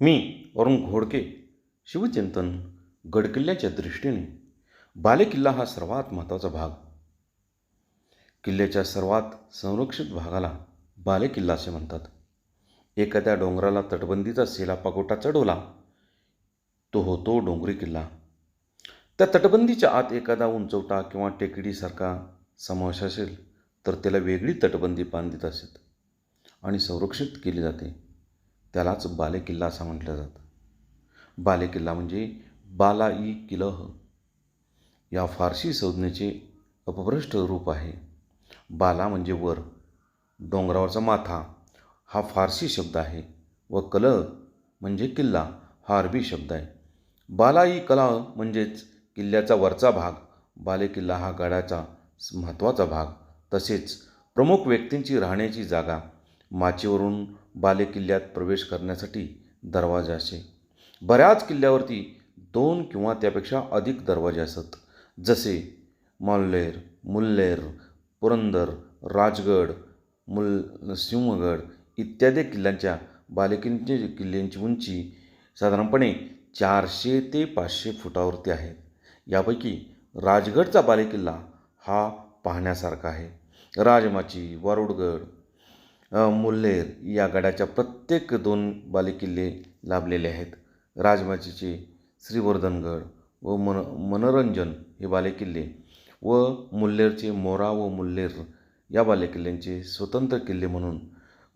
मी अरुण घोडके शिवचिंतन गडकिल्ल्याच्या दृष्टीने. बालेकिल्ला हा सर्वात महत्त्वाचा भाग. किल्ल्याच्या सर्वात संरक्षित भागाला बालेकिल्ला असे म्हणतात. एखाद्या डोंगराला तटबंदीचा सेला पागोटा चढवला तो होतो डोंगरी किल्ला. त्या तटबंदीच्या आत एखादा उंचवटा किंवा टेकडीसारखा समावेश असेल तर त्याला वेगळी तटबंदी बांधित असेल आणि संरक्षित केली जाते. त्यालाच बालेकिल्ला असं म्हटलं जातं. बालेकिल्ला म्हणजे बाला ई किलह. या फारसी संज्ञेचे अपभ्रष्ट रूप आहे. बाला म्हणजे वर. डोंगरावरचा माथा हा फारसी शब्द आहे व कलह म्हणजे किल्ला हा अरबी शब्द आहे. बाला ई कला म्हणजेच किल्ल्याचा वरचा भाग बालेकिल्ला हा गडाचा महत्त्वाचा भाग तसेच प्रमुख व्यक्तींची राहण्याची जागा माचीवरून बालेकिल्ल्यात प्रवेश करण्यासाठी दरवाजा असे. बऱ्याच किल्ल्यावरती दोन किंवा त्यापेक्षा अधिक दरवाजे असत. जसे माल्लेर मुल्लेर पुरंदर राजगड मुल सिंहगड इत्यादी किल्ल्यांच्या बालेकिंचे किल्ल्यांची उंची साधारणपणे चारशे ते पाचशे फुटावरती आहे. यापैकी राजगडचा बालेकिल्ला हा पाहण्यासारखा आहे. राजमाची वारुडगड मुल्हेर या गडाच्या प्रत्येक दोन बालेकिल्ले लाभलेले आहेत. राजमाचीचे श्रीवर्धनगड व मन मनोरंजन हे बालेकिल्ले व मुल्हेरचे मोरा व मुल्हेर या बालेकिल्ल्यांचे स्वतंत्र किल्ले म्हणून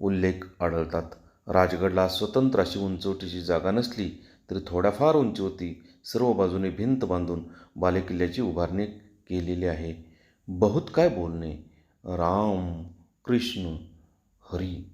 उल्लेख आढळतात. राजगडला स्वतंत्र अशी उंचवटीची जागा नसली तरी थोड्याफार उंचीवरती सर्व बाजूने भिंत बांधून बालेकिल्ल्याची उभारणी केलेली आहे. बहुत काय बोलणे? राम कृष्ण Hri